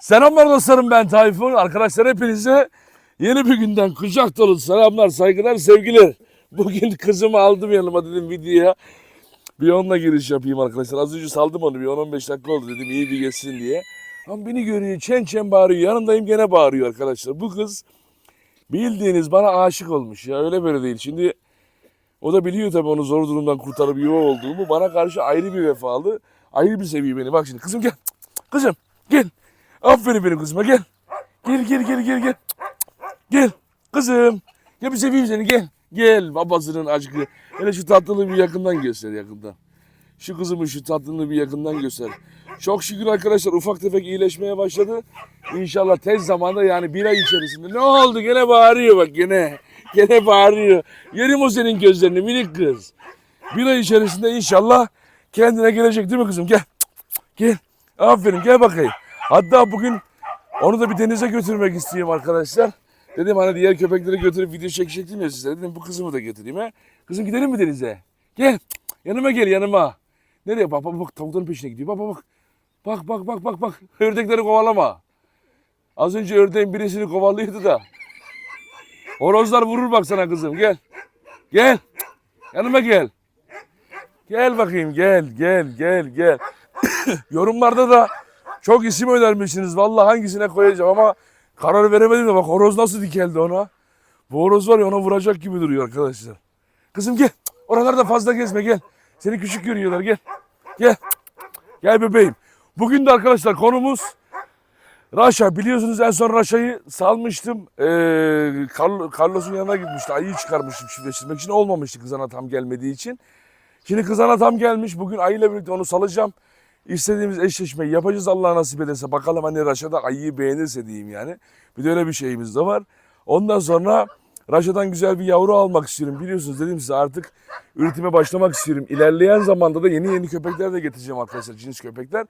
Selamlar dostlarım ben Tayfun. Arkadaşlar hepinize yeni bir günden kucak dolu selamlar, saygılar, sevgiler. Bugün kızımı aldım yanıma dedim videoya. Bir onunla giriş yapayım arkadaşlar. Az önce saldım onu bir 10-15 dakika oldu dedim iyi bir geçsin diye. Ama beni görüyor çen çen bağırıyor. Yanındayım gene bağırıyor arkadaşlar. Bu kız bildiğiniz bana aşık olmuş ya öyle böyle değil. Şimdi o da biliyor tabii onu zor durumdan kurtarıp yuva olduğumu. Bana karşı ayrı bir vefalı, ayrı bir seviyor beni. Bak şimdi kızım gel. Kızım gel. Aferin benim kızıma gel. Gel gel gel gel gel. Gel kızım. Gel bir seveyim seni gel. Gel babasının aşkı. Hele şu tatlılığı bir yakından göster yakından. Şu kızımın şu tatlılığı bir yakından göster. Çok şükür arkadaşlar ufak tefek iyileşmeye başladı. İnşallah tez zamanda yani bir ay içerisinde. Ne oldu gene bağırıyor bak gene. Gene bağırıyor. Yerim o senin gözlerini minik kız. Bir ay içerisinde inşallah kendine gelecek değil mi kızım? Gel. Gel. Aferin gel bakayım. Hatta bugün onu da bir denize götürmek istiyorum arkadaşlar. Dedim hani diğer köpekleri götürüp video çekecektim ya size. Dedim bu kızımı da götüreyim ha. Kızım gidelim mi denize? Gel. Yanıma gel yanıma. Nereye bak bak bak tavukların peşine gidiyor. Bak bak bak. Bak bak bak bak bak. Ördekleri kovalama. Az önce ördeğin birisini kovalıyordu da. Horozlar vurur bak sana kızım gel. Gel. Yanıma gel. Gel bakayım gel gel gel gel. Yorumlarda da çok isim önermişsiniz. Vallahi hangisine koyacağım ama karar veremedim de bak horoz nasıl dikeldi ona. Bu horoz var ya ona vuracak gibi duruyor arkadaşlar. Kızım gel. Oralarda fazla gezme gel. Seni küçük görüyorlar gel. Gel. Gel bebeğim. Bugün de arkadaşlar konumuz Raşa. Biliyorsunuz en son Raşa'yı salmıştım. Ee, Carl- Carlos'un yanına gitmişti. Ayıyı çıkarmıştım çiftleştirmek için. Olmamıştı kızana tam gelmediği için. Şimdi kızana tam gelmiş. Bugün ayıyla birlikte onu salacağım. İstediğimiz eşleşmeyi yapacağız Allah nasip ederse. Bakalım hani Raşa'da ayıyı beğenirse diyeyim yani. Bir de öyle bir şeyimiz de var. Ondan sonra Raşa'dan güzel bir yavru almak istiyorum. Biliyorsunuz dedim size artık üretime başlamak istiyorum. İlerleyen zamanda da yeni yeni köpekler de getireceğim arkadaşlar. Cins köpekler.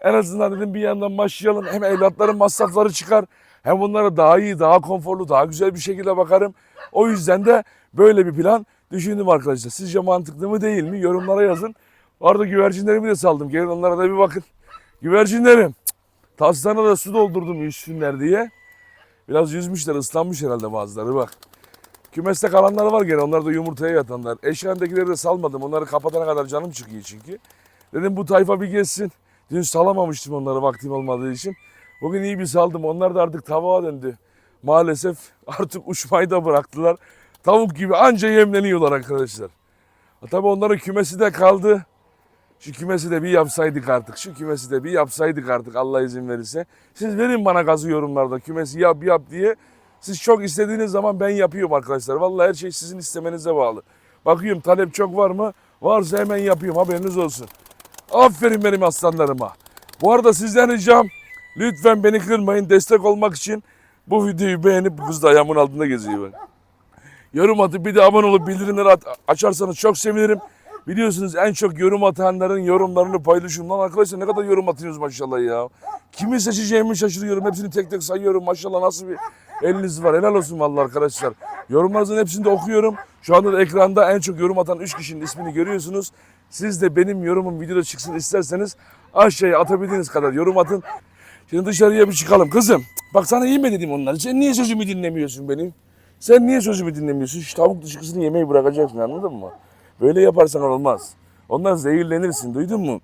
En azından dedim bir yandan başlayalım. Hem evlatların masrafları çıkar. Hem bunlara daha iyi, daha konforlu, daha güzel bir şekilde bakarım. O yüzden de böyle bir plan düşündüm arkadaşlar. Sizce mantıklı mı değil mi? Yorumlara yazın. Orada güvercinlerimi de saldım. Gelin onlara da bir bakın. Güvercinlerim. Cık, Taslarına da su doldurdum yüzsünler diye. Biraz yüzmüşler, ıslanmış herhalde bazıları bak. Kümeste kalanlar var gene. Onlar da yumurtaya yatanlar. Eşyandakileri de salmadım. Onları kapatana kadar canım çıkıyor çünkü. Dedim bu tayfa bir geçsin. Dün salamamıştım onları vaktim olmadığı için. Bugün iyi bir saldım. Onlar da artık tavuğa döndü. Maalesef artık uçmayı da bıraktılar. Tavuk gibi anca yemleniyorlar arkadaşlar. Tabii onların kümesi de kaldı. Şu kümesi de bir yapsaydık artık. Şu kümesi de bir yapsaydık artık Allah izin verirse. Siz verin bana gazı yorumlarda kümesi yap yap diye. Siz çok istediğiniz zaman ben yapıyorum arkadaşlar. Vallahi her şey sizin istemenize bağlı. Bakıyorum talep çok var mı? Varsa hemen yapıyorum haberiniz olsun. Aferin benim aslanlarıma. Bu arada sizden ricam lütfen beni kırmayın. Destek olmak için bu videoyu beğenip kız da ayağımın altında geziyor. Yorum atıp bir de abone olup bildirimleri at- açarsanız çok sevinirim. Biliyorsunuz en çok yorum atanların yorumlarını paylaşıyorum. Lan arkadaşlar ne kadar yorum atıyorsunuz maşallah ya. Kimi seçeceğimi şaşırıyorum. Hepsini tek tek sayıyorum. Maşallah nasıl bir eliniz var. Helal olsun vallahi arkadaşlar. Yorumlarınızın hepsini de okuyorum. Şu anda da ekranda en çok yorum atan 3 kişinin ismini görüyorsunuz. Siz de benim yorumum videoda çıksın isterseniz aşağıya atabildiğiniz kadar yorum atın. Şimdi dışarıya bir çıkalım. Kızım bak sana iyi mi dedim onları. Sen niye sözümü dinlemiyorsun benim? Sen niye sözümü dinlemiyorsun? Şu tavuk dışkısını yemeyi bırakacaksın anladın mı? Böyle yaparsan olmaz. Ondan zehirlenirsin duydun mu?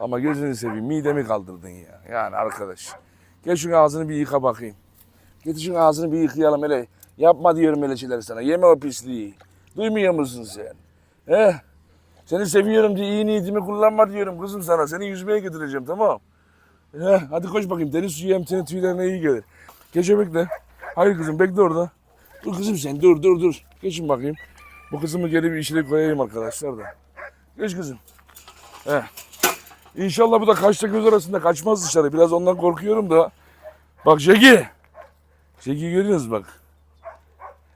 Ama gözünü seveyim midemi kaldırdın ya. Yani arkadaş. Gel şunun ağzını bir yıka bakayım. Git şunun ağzını bir yıkayalım hele. Yapma diyorum öyle şeyler sana. Yeme o pisliği. Duymuyor musun sen? He? Seni seviyorum diye iyi niyetimi kullanma diyorum kızım sana. Seni yüzmeye götüreceğim tamam. He, hadi koş bakayım. Deniz suyu hem senin tüylerine iyi gelir. Gece bekle. Hayır kızım bekle orada. Dur kızım sen dur dur dur. Geçin bakayım. Bu kızımı geri bir işine koyayım arkadaşlar da. Geç kızım. He. İnşallah bu da kaçta göz arasında kaçmaz dışarı. Biraz ondan korkuyorum da. Bak Jeki. Jeki görüyorsunuz bak.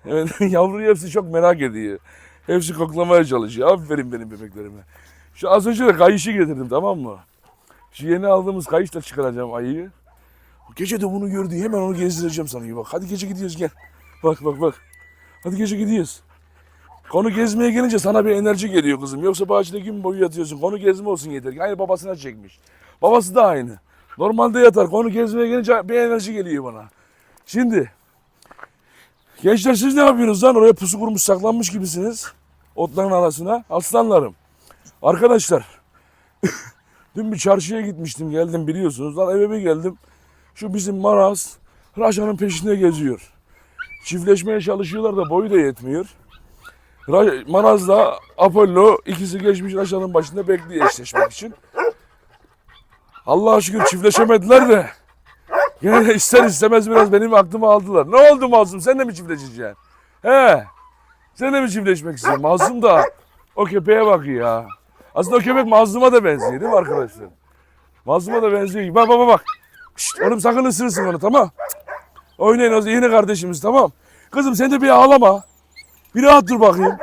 Evet, yavruyu hepsi çok merak ediyor. Hepsi koklamaya çalışıyor. Aferin benim bebeklerime. Şu az önce de kayışı getirdim tamam mı? Şu yeni aldığımız kayışla çıkaracağım ayıyı. Gece de bunu gördü. Hemen onu gezdireceğim sana. Bak hadi gece gidiyoruz gel. Bak bak bak. Hadi gece gidiyoruz. Konu gezmeye gelince sana bir enerji geliyor kızım. Yoksa bahçede gün boyu yatıyorsun. Konu gezme olsun yeter. Aynı babasına çekmiş. Babası da aynı. Normalde yatar. Onu gezmeye gelince bir enerji geliyor bana. Şimdi gençler siz ne yapıyorsunuz lan? Oraya pusu kurmuş saklanmış gibisiniz. Otların arasına. Aslanlarım. Arkadaşlar dün bir çarşıya gitmiştim geldim biliyorsunuz. Lan eve bir geldim. Şu bizim Maraz Raşa'nın peşinde geziyor. Çiftleşmeye çalışıyorlar da boyu da yetmiyor. Ra- Maraz'la Apollo ikisi geçmiş Raşa'nın başında bekliyor eşleşmek için. Allah'a şükür çiftleşemediler de. Gene de ister istemez biraz benim aklımı aldılar. Ne oldu Mazlum sen de mi çiftleşeceksin? He. Sen de mi çiftleşmek istiyorsun? Mazlum da o köpeğe bak ya. Aslında o köpek Mazlum'a da benziyor değil mi arkadaşlar? Mazlum'a da benziyor. Bak bak bak. Şşt, oğlum sakın ısırırsın onu tamam. Oynayın o yeni kardeşimiz tamam. Kızım sen de bir ağlama. Bir rahat dur bakayım.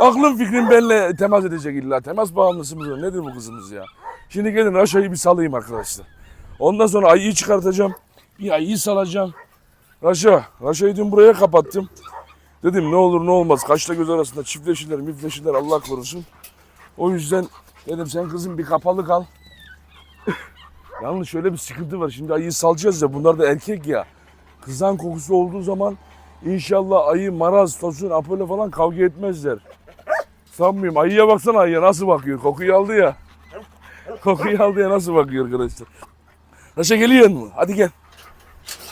Aklım fikrim benimle temas edecek illa. Temas bağımlısı mıdır? Nedir bu kızımız ya? Şimdi gelin Raşa'yı bir salayım arkadaşlar. Ondan sonra ayıyı çıkartacağım. Bir ayıyı salacağım. Raşa, Raşa'yı dün buraya kapattım. Dedim ne olur ne olmaz. Kaçta göz arasında çiftleşirler, mifleşirler Allah korusun. O yüzden dedim sen kızım bir kapalı kal. Yalnız şöyle bir sıkıntı var. Şimdi ayıyı salacağız ya. Bunlar da erkek ya. Kızan kokusu olduğu zaman inşallah ayı, maraz, tosun, apollo falan kavga etmezler. Sanmıyorum. Ayıya baksana ayıya nasıl bakıyor. Kokuyu aldı ya. Kokuyu aldı ya nasıl bakıyor arkadaşlar. Raşa geliyor mu? Hadi gel.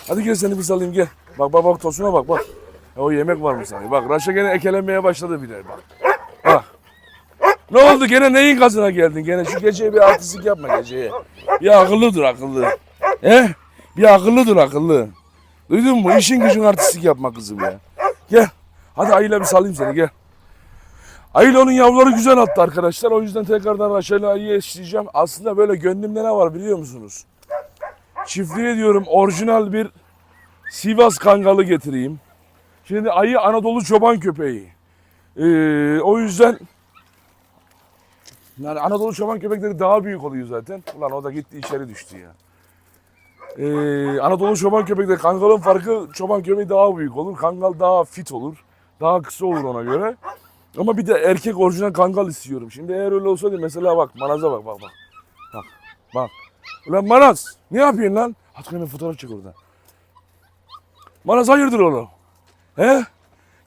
Hadi gel seni bir salayım gel. Bak bak bak tosuna bak bak. O yemek var mı sana? Bak Raşa gene ekelenmeye başladı bile bak. Bak. Ne oldu gene neyin gazına geldin? Gene şu geceye bir artistlik yapma geceye. Bir akıllı dur akıllı. He? Bir akıllı dur akıllı. Duydun mu? İşin gücün artistlik yapma kızım ya. Gel. Hadi ayıyla bir salayım seni gel. Ayıyla onun yavruları güzel attı arkadaşlar. O yüzden tekrardan Raşel'le ayıyı eşleyeceğim. Aslında böyle gönlümde ne var biliyor musunuz? Çiftliğe diyorum orijinal bir Sivas kangalı getireyim. Şimdi ayı Anadolu çoban köpeği. Ee, o yüzden yani Anadolu çoban köpekleri daha büyük oluyor zaten. Ulan o da gitti içeri düştü ya. Ee, Anadolu çoban köpekleri kangalın farkı çoban köpeği daha büyük olur. Kangal daha fit olur. Daha kısa olur ona göre. Ama bir de erkek orijinal kangal istiyorum. Şimdi eğer öyle olsaydı mesela bak Manaz'a bak bak bak. Bak bak. Ulan Manaz ne yapıyorsun lan? Hadi hemen fotoğraf çek orada. Manaz hayırdır oğlum? He?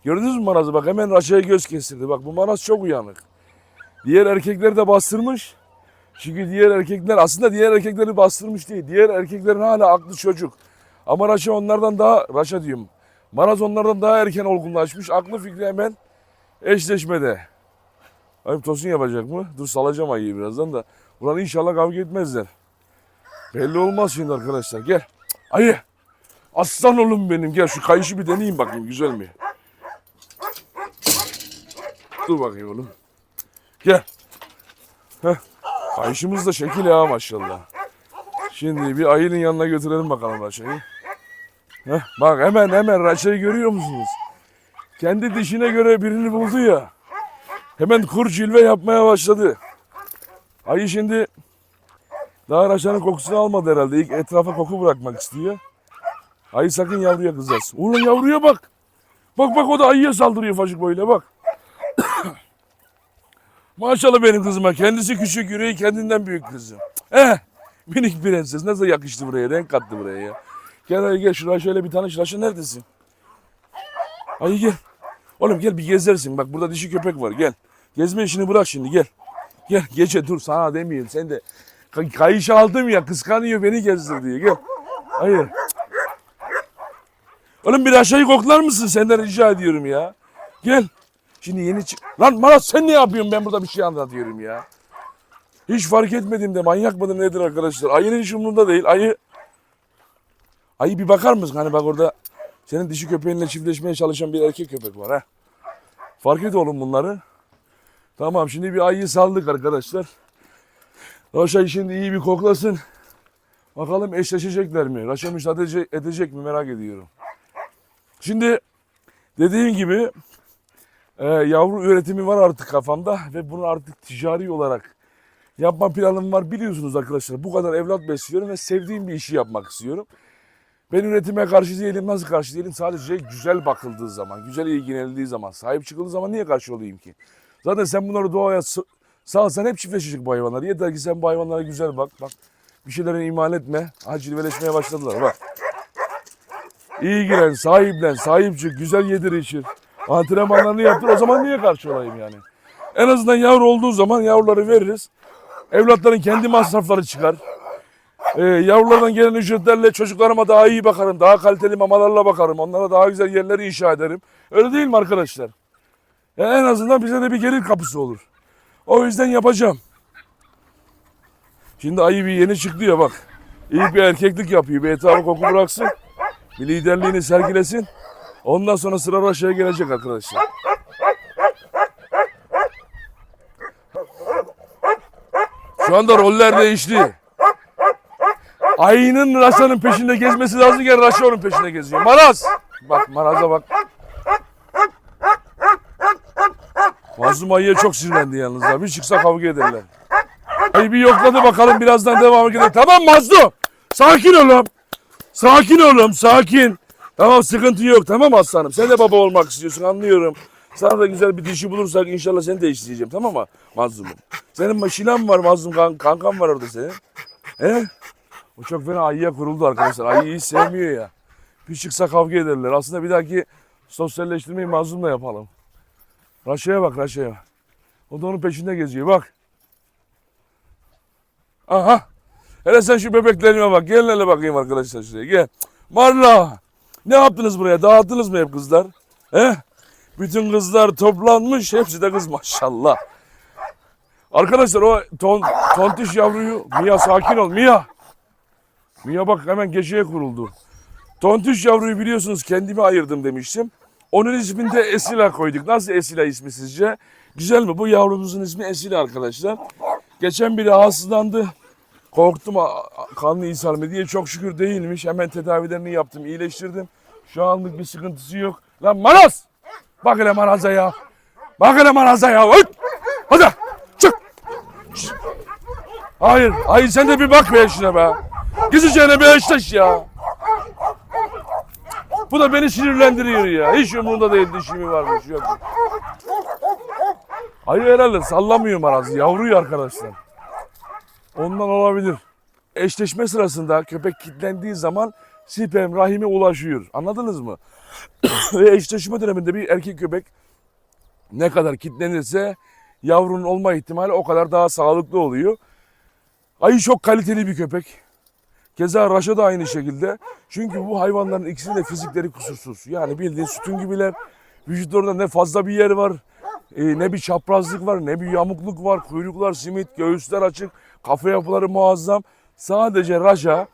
Gördünüz mü Manaz'ı? Bak hemen Raşa'ya göz kestirdi. Bak bu Manaz çok uyanık. Diğer erkekler de bastırmış. Çünkü diğer erkekler aslında diğer erkekleri bastırmış değil. Diğer erkeklerin hala aklı çocuk. Ama Raşa onlardan daha, Raşa diyorum. Maraz onlardan daha erken olgunlaşmış. Aklı fikri hemen eşleşmede. Ayıp tosun yapacak mı? Dur salacağım ayıyı birazdan da. Ulan inşallah kavga etmezler. Belli olmaz şimdi arkadaşlar. Gel. Ayı. Aslan oğlum benim. Gel şu kayışı bir deneyeyim bakayım güzel mi? Dur bakayım oğlum. Gel. Heh. Kayışımız da şekil ya maşallah. Şimdi bir ayının yanına götürelim bakalım Raşa'yı. Heh, bak hemen hemen Raşa'yı görüyor musunuz? Kendi dişine göre birini buldu ya. Hemen kur cilve yapmaya başladı. Ayı şimdi daha Raşa'nın kokusunu almadı herhalde. İlk etrafa koku bırakmak istiyor. Ayı sakın yavruya kızmasın. Ulan yavruya bak. Bak bak o da ayıya saldırıyor faşık boyuyla bak. Maşallah benim kızıma. Kendisi küçük yüreği kendinden büyük kızım. Eh minik prenses nasıl yakıştı buraya renk kattı buraya ya. Gel hadi gel şuraya şöyle bir tanış. Raşa neredesin? Ayı gel. Oğlum gel bir gezersin. Bak burada dişi köpek var gel. Gezme işini bırak şimdi gel. Gel gece dur sana demeyeyim sen de. Kay- kayış aldım ya kıskanıyor beni gezdir diye gel. Hayır. Oğlum bir aşağıyı koklar mısın? Senden rica ediyorum ya. Gel. Şimdi yeni. Lan Marat sen ne yapıyorsun? Ben burada bir şey anlatıyorum ya. Hiç fark etmedim de manyak mıdır nedir arkadaşlar? Ayının hiç umurunda değil. Ayı... Ayı bir bakar mısın? Hani bak orada senin dişi köpeğinle çiftleşmeye çalışan bir erkek köpek var ha. Fark et oğlum bunları. Tamam şimdi bir ayıyı saldık arkadaşlar. Raşa'yı şimdi iyi bir koklasın. Bakalım eşleşecekler mi? Raşa müsaade edecek mi merak ediyorum. Şimdi dediğim gibi e, yavru üretimi var artık kafamda ve bunu artık ticari olarak yapma planım var. Biliyorsunuz arkadaşlar bu kadar evlat besliyorum ve sevdiğim bir işi yapmak istiyorum. Ben üretime karşı değilim. Nasıl karşı değilim? Sadece güzel bakıldığı zaman, güzel ilgilenildiği zaman, sahip çıkıldığı zaman niye karşı olayım ki? Zaten sen bunları doğaya salsan hep çiftleşecek bu hayvanlar. Yeter ki sen bu hayvanlara güzel bak. Bak Bir şeylerin imal etme. Ha cilveleşmeye başladılar bak. İyi giren, sahiplen, sahip çık, güzel yedir içir. Antrenmanlarını yaptır. O zaman niye karşı olayım yani? En azından yavru olduğu zaman yavruları veririz. Evlatların kendi masrafları çıkar. Ee, yavrulardan gelen ücretlerle çocuklarıma daha iyi bakarım. Daha kaliteli mamalarla bakarım. Onlara daha güzel yerleri inşa ederim. Öyle değil mi arkadaşlar? Ya en azından bize de bir gelir kapısı olur. O yüzden yapacağım. Şimdi ayı bir yeni çıktı ya bak. İyi bir erkeklik yapıyor. Bir etrafı koku bıraksın. Bir liderliğini sergilesin. Ondan sonra sıra aşağıya gelecek arkadaşlar. Şu anda roller değişti. Ayının Raşa'nın peşinde gezmesi lazımken Raşa onun peşinde geziyor. Maraz! Bak Maraz'a bak. Mazlum ayıya çok sinirlendi yalnız ya. Bir çıksa kavga ederler. Ayı bir yokladı bakalım birazdan devam edelim. Tamam Mazlum. Sakin olun. Sakin olun sakin. Tamam sıkıntı yok tamam aslanım. Sen de baba olmak istiyorsun anlıyorum. Sana da güzel bir dişi bulursak inşallah seni de isteyeceğim tamam mı Mazlum'um? Senin maşinan var Mazlum kan kankan var orada senin. He? O çok fena ayıya kuruldu arkadaşlar. Ayıyı hiç sevmiyor ya. Bir çıksa kavga ederler. Aslında bir dahaki sosyalleştirmeyi Mazlum'la yapalım. Raşa'ya bak Raşa'ya. O da onun peşinde geziyor bak. Aha. Hele sen şu bebeklerime bak. Gelin hele bakayım arkadaşlar şuraya. Gel. Marla. Ne yaptınız buraya? Dağıttınız mı hep kızlar? He? Bütün kızlar toplanmış. Hepsi de kız maşallah. Arkadaşlar o ton, tontiş yavruyu Mia sakin ol Mia. Mia bak hemen geceye kuruldu. Tontiş yavruyu biliyorsunuz kendime ayırdım demiştim. Onun ismini de Esila koyduk. Nasıl Esila ismi sizce? Güzel mi? Bu yavrumuzun ismi Esila arkadaşlar. Geçen biri rahatsızlandı. Korktum kanlı ishal mı diye çok şükür değilmiş. Hemen tedavilerini yaptım, iyileştirdim. Şu anlık bir sıkıntısı yok. Lan Maraz! Bak hele Maraz'a ya. Bak hele Maraz'a ya. Hadi! Hadi! Çık! Hayır, hayır sen de bir bak be şuna be. Gizlicene bir eşleş ya. Bu da beni sinirlendiriyor ya. Hiç umurunda değil dişimi varmış yok. Hayır herhalde sallamıyor Maraz'ı. Yavruyu arkadaşlar. Ondan olabilir. Eşleşme sırasında köpek kilitlendiği zaman sperm rahime ulaşıyor. Anladınız mı? Ve eşleşme döneminde bir erkek köpek ne kadar kilitlenirse yavrunun olma ihtimali o kadar daha sağlıklı oluyor. Ayı çok kaliteli bir köpek. Keza Raşa da aynı şekilde. Çünkü bu hayvanların ikisinin de fizikleri kusursuz. Yani bildiğin sütun gibiler. Vücutlarında ne fazla bir yer var, e, ne bir çaprazlık var, ne bir yamukluk var. Kuyruklar simit, göğüsler açık, kafa yapıları muazzam. Sadece Raşa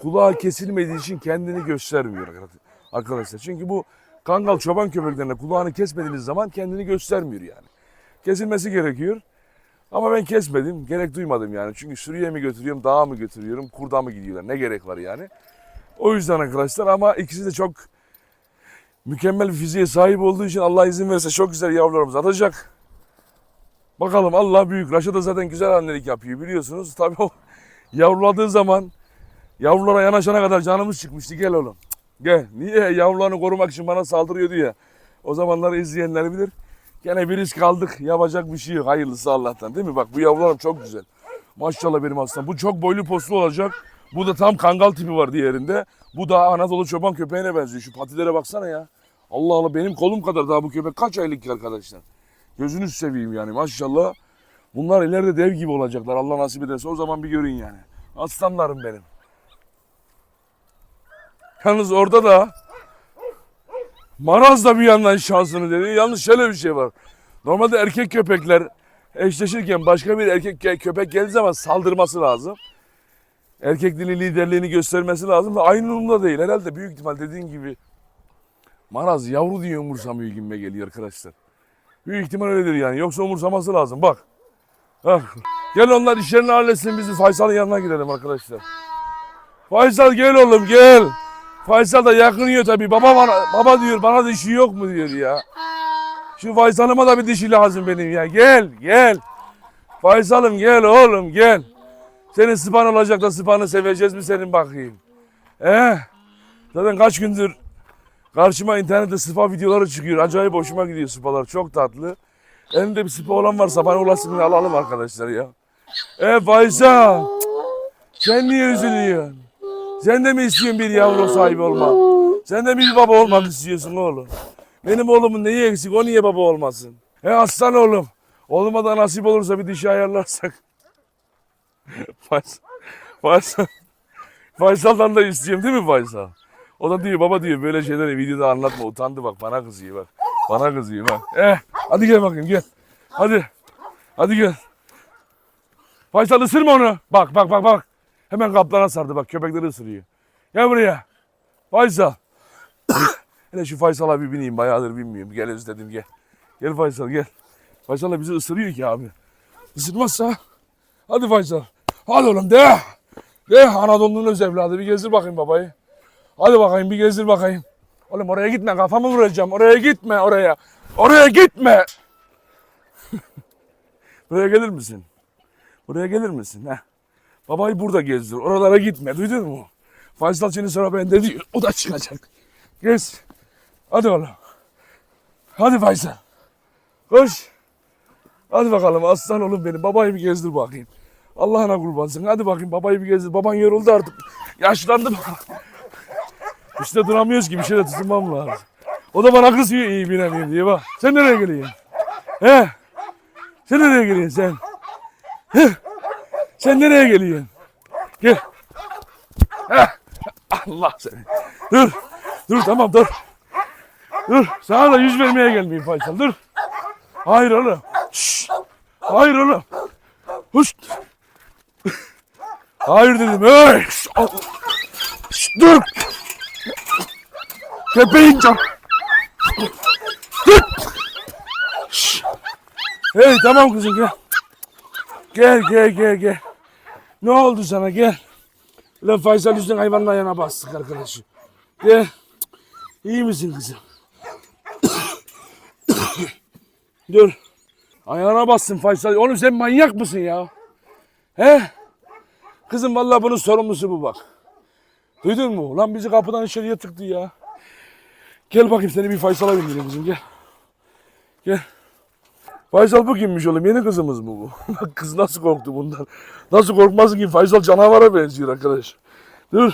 kulağı kesilmediği için kendini göstermiyor arkadaşlar. Çünkü bu kangal çoban köpeklerine kulağını kesmediğiniz zaman kendini göstermiyor yani. Kesilmesi gerekiyor. Ama ben kesmedim. Gerek duymadım yani. Çünkü sürüye mi götürüyorum, dağa mı götürüyorum, kurda mı gidiyorlar? Ne gerek var yani? O yüzden arkadaşlar ama ikisi de çok mükemmel bir fiziğe sahip olduğu için Allah izin verirse çok güzel yavrularımız atacak. Bakalım Allah büyük. Raşa da zaten güzel annelik yapıyor biliyorsunuz. Tabii o yavruladığı zaman yavrulara yanaşana kadar canımız çıkmıştı. Gel oğlum. Gel. Niye? Yavrularını korumak için bana saldırıyordu ya. O zamanları izleyenler bilir. Gene bir risk aldık. Yapacak bir şey yok. Hayırlısı Allah'tan değil mi? Bak bu yavrularım çok güzel. Maşallah benim aslan. Bu çok boylu poslu olacak. Bu da tam kangal tipi var diğerinde. Bu da Anadolu çoban köpeğine benziyor. Şu patilere baksana ya. Allah Allah benim kolum kadar daha bu köpek kaç aylık arkadaşlar. Gözünüzü seveyim yani maşallah. Bunlar ileride dev gibi olacaklar. Allah nasip ederse o zaman bir görün yani. Aslanlarım benim. Yalnız orada da Maraz da bir yandan şansını dedi. Yalnız şöyle bir şey var. Normalde erkek köpekler eşleşirken başka bir erkek köpek geldiği zaman saldırması lazım. Erkekliğini, liderliğini göstermesi lazım da aynı durumda değil. Herhalde büyük ihtimal dediğin gibi Maraz yavru diye umursamıyor gibime geliyor arkadaşlar. Büyük ihtimal öyledir yani. Yoksa umursaması lazım. Bak. Bak. Gel onlar işlerini halletsin. Biz Faysal'ın yanına gidelim arkadaşlar. Faysal gel oğlum gel. Faysal da yakınıyor tabii. Baba bana, baba diyor bana dişi yok mu diyor ya. Şu Faysal'ıma da bir dişi lazım benim ya. Gel gel. Faysal'ım gel oğlum gel. Senin sıpan olacak da sıpanı seveceğiz mi senin bakayım. Eh. Zaten kaç gündür karşıma internette sıpa videoları çıkıyor. Acayip hoşuma gidiyor sıpalar. Çok tatlı. Elinde bir sıpa olan varsa bana ulaşsın alalım arkadaşlar ya. E Faysal. Sen niye üzülüyorsun? Sen de mi istiyorsun bir yavru sahibi olmak? Sen de bir baba olmak istiyorsun oğlum? Benim oğlumun neyi eksik? O niye baba olmasın? He aslan oğlum. Oğluma da nasip olursa bir dişi ayarlarsak. Faysal. Faysal. Faysal'dan da istiyorum değil mi Faysal? O da diyor baba diyor böyle şeyleri videoda anlatma utandı bak bana kızıyor bak. Bana kızıyor bak. Eh hadi gel bakayım gel. Hadi. Hadi gel. Faysal ısırma onu. Bak bak bak bak. Hemen kaplana sardı bak köpekleri ısırıyor. Gel buraya. Faysal. Hele şu Faysal'a bir bineyim bayağıdır binmiyorum. Gel özledim gel. Gel Faysal gel. Faysal da bizi ısırıyor ki abi. Isırmazsa. Hadi Faysal. Hadi oğlum de. De Anadolu'nun öz evladı bir gezdir bakayım babayı. Hadi bakayım bir gezdir bakayım. Oğlum oraya gitme kafamı vuracağım. Oraya gitme oraya. Oraya gitme. Buraya gelir misin? Buraya gelir misin? Heh. Babayı burada gezdir. Oralara gitme. Duydun mu? Faysal seni sonra bende diyor. O da çıkacak. Gez. Hadi oğlum. Hadi Faysal. Koş. Hadi bakalım aslan oğlum benim. Babayı bir gezdir bakayım. Allah'ına kurbansın. Hadi bakayım babayı bir gezdir. Baban yoruldu artık. Yaşlandı baba. İşte duramıyoruz ki bir şeyle tutunmam lazım. O da bana kızıyor iyi binemiyorum diye bak. Sen nereye geliyorsun? He? Sen nereye geliyorsun sen? He? Sen nereye geliyorsun? Gel. Heh. Allah seni. Dur. Dur tamam dur. Dur. Sana da yüz vermeye gelmeyeyim Faysal. Dur. Hayır oğlum. Şşş. Hayır oğlum. Huş. Hayır dedim. Hey. Şşş, Dur. Köpeğin can. Dur. Şşş. Hey tamam kızım gel. Gel gel gel gel. Ne oldu sana gel. Lan Faysal yüzünden hayvanın ayağına bastık arkadaşı. Gel. İyi misin kızım? Dur. Ayağına bassın Faysal. Oğlum sen manyak mısın ya? He? Kızım vallahi bunun sorumlusu bu bak. Duydun mu? Lan bizi kapıdan içeriye tıktı ya. Gel bakayım seni bir Faysal'a bindireyim kızım gel. Gel. Faysal bu kimmiş oğlum? Yeni kızımız mı bu? Bak Kız nasıl korktu bundan. Nasıl korkmasın ki? Faysal canavara benziyor arkadaş. Dur.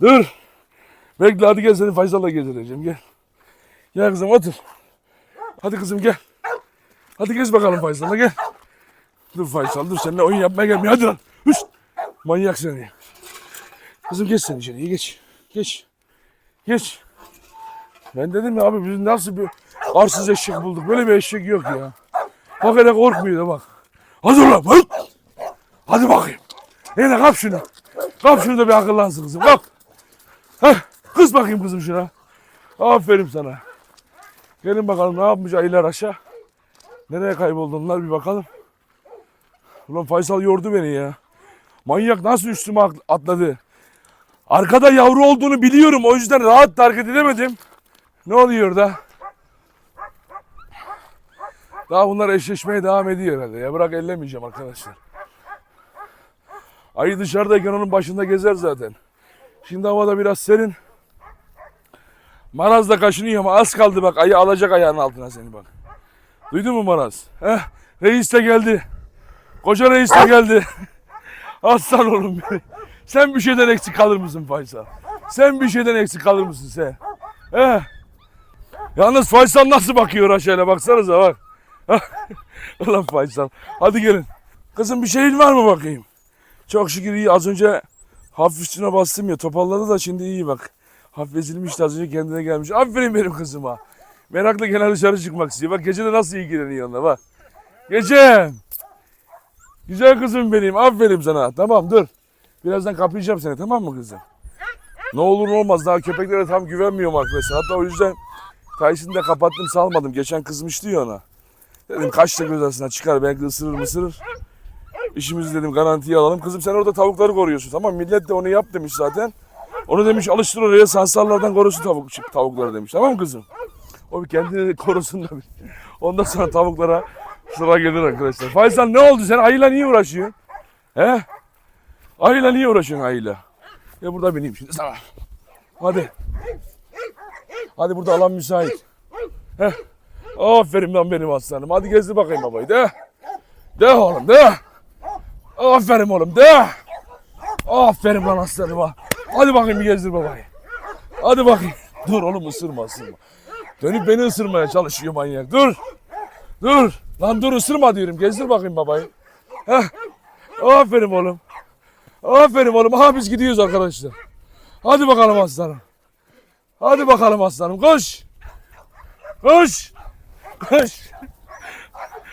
Dur. Bekle hadi gel seni Faysal'la gezdireceğim gel. Gel kızım otur. Hadi kızım gel. Hadi gez bakalım Faysal'la gel. Dur Faysal dur seninle oyun yapmaya gelmiyor. Hadi lan. Hüst. Manyak seni. Kızım geç sen içeriye geç. Geç. Geç. Ben dedim ya abi biz nasıl bir arsız eşek bulduk. Böyle bir eşek yok ya. Bak hele korkmuyor da bak. Hadi ulan. Hadi, hadi bakayım. Hele kap şunu. Kap şunu da bir akıllansın kızım. Kap. Heh, kız bakayım kızım şuna. Aferin sana. Gelin bakalım ne yapmış ayılar aşağı. Nereye kayboldular bir bakalım. Ulan Faysal yordu beni ya. Manyak nasıl üstüme at- atladı. Arkada yavru olduğunu biliyorum. O yüzden rahat hareket edemedim. Ne oluyor da? Daha bunlar eşleşmeye devam ediyor herhalde. Ya bırak ellemeyeceğim arkadaşlar. Ayı dışarıdayken onun başında gezer zaten. Şimdi havada biraz serin. Maraz da kaşınıyor ama az kaldı bak. Ayı alacak ayağının altına seni bak. Duydun mu Maraz? Heh, reis de geldi. Koca reis de geldi. Aslan oğlum benim. Sen bir şeyden eksik kalır mısın Faysal? Sen bir şeyden eksik kalır mısın sen? He? Yalnız Faysal nasıl bakıyor aşağıya baksanıza bak. Ulan Faysal. Hadi gelin. Kızım bir şeyin var mı bakayım? Çok şükür iyi. Az önce hafif üstüne bastım ya. Topalladı da şimdi iyi bak. Hafif ezilmişti az önce kendine gelmiş. Aferin benim kızıma. Meraklı gene dışarı çıkmak istiyor. Bak gece de nasıl ilgileniyor onunla bak. Gece. Güzel kızım benim. Aferin sana. Tamam dur. Birazdan kapayacağım seni tamam mı kızım? Ne olur ne olmaz daha köpeklere tam güvenmiyorum arkadaşlar. Hatta o yüzden Tyson'ı da kapattım salmadım. Geçen kızmıştı ya ona. Dedim kaç göz arasına çıkar belki ısırır mısırır. İşimizi dedim garantiye alalım. Kızım sen orada tavukları koruyorsun. Tamam millet de onu yap demiş zaten. Onu demiş alıştır oraya sansarlardan korusun tavuk, tavukları demiş. Tamam mı kızım? O bir kendini korusun da. Ondan sonra tavuklara sıra gelir arkadaşlar. Faysal ne oldu sen ayıyla niye uğraşıyorsun? He? Ayıyla niye uğraşıyorsun ayıyla? Ya burada bineyim şimdi sana. Hadi. Hadi burada alan müsait. Heh. Aferin lan benim aslanım. Hadi gezdir bakayım babayı de. De oğlum de. Aferin oğlum de. Aferin lan aslanıma. Hadi bakayım bir gezdir babayı. Hadi bakayım. Dur oğlum ısırma ısırma. Dönüp beni ısırmaya çalışıyor manyak. Dur. Dur. Lan dur ısırma diyorum. Gezdir bakayım babayı. Heh. Aferin oğlum. Aferin oğlum. Aha biz gidiyoruz arkadaşlar. Hadi bakalım aslanım. Hadi bakalım aslanım. Koş. Koş. Koş.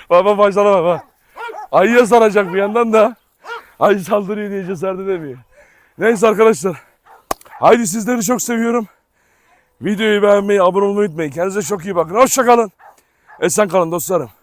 Baba başlara bak bak. Ayıya saracak bir yandan da. Ayı saldırıyor diye cesaret edemiyor. Neyse arkadaşlar. Haydi sizleri çok seviyorum. Videoyu beğenmeyi, abone olmayı unutmayın. Kendinize çok iyi bakın. Hoşçakalın. Esen kalın dostlarım.